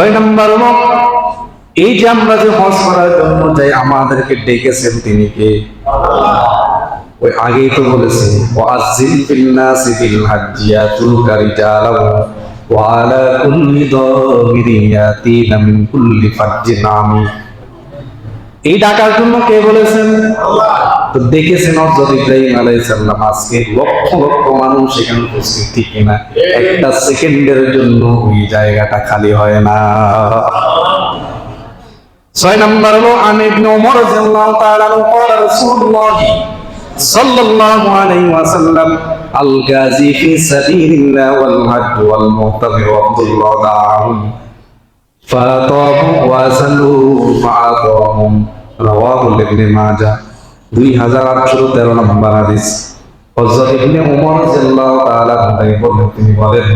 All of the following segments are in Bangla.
ছয় নম্বর এই যে আমরা যে হজ করার জন্য যাই, আমাদেরকে ডেকেছেন তিনি কে? ওই আগেই তো বলেছে ওয়াজিল ফিল নাসি বিল হাজ্জিয়া তুলকা রিজালাও ওয়া আলা কুল্লি দামিরিন ইয়াতিনা মিন কুল্লি ফাজ্জিন আমিক এই ডাকার জন্য কে বলেছেন? তো দেখেছেন হযরত ইব্রাহিম আলাইহিস সালাম আজকে লক্ষ লক্ষ মানুষ সেখানে উপস্থিত ঠিক কিনা একটা সেকেন্ডের জন্য ওই জায়গাটা খালি হয় না ছয় নম্বর হলো আন ইবনে ওমর রাদিয়াল্লাহু তাআলা আনহু قال رسول الله صلى الله عليه وسلم الغازي في سبيل الله والحج والمعتمر عبد الله دعاهم فأطاعوا وأسلوا فأطاعهم رواه ابن ماجه দুই হাজার আটশো তেরো নম্বর হাদিস। হজরত ইবনে উমর তাআলা বলেন তিনি বলেন,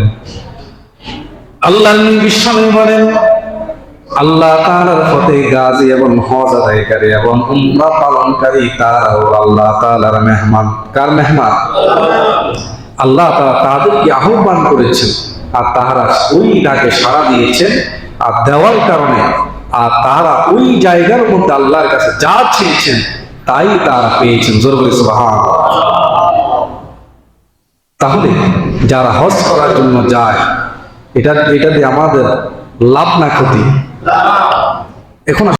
আল্লাহর বলেন, আল্লাহ তাআলার পথে গাজী এবং হজ আদায়কারী এবং উমরা পালনকারী আল্লাহ তাআলার মেহমান। কার মেহমান? আল্লাহ তাআলা তাদেরকে আহ্বান করেছেন, আর তাহারা ওই ডাকে সাড়া দিয়েছেন, আর দেওয়ার কারণে, আর তাহারা ওই জায়গার মধ্যে আল্লাহর কাছে যা চেয়েছেন তাই তারা পেয়েছেন জোর বলে তাহলে যারা হজ করার জন্য যায়, এটা এটাতে আমাদের লাভ না ক্ষতি। এখন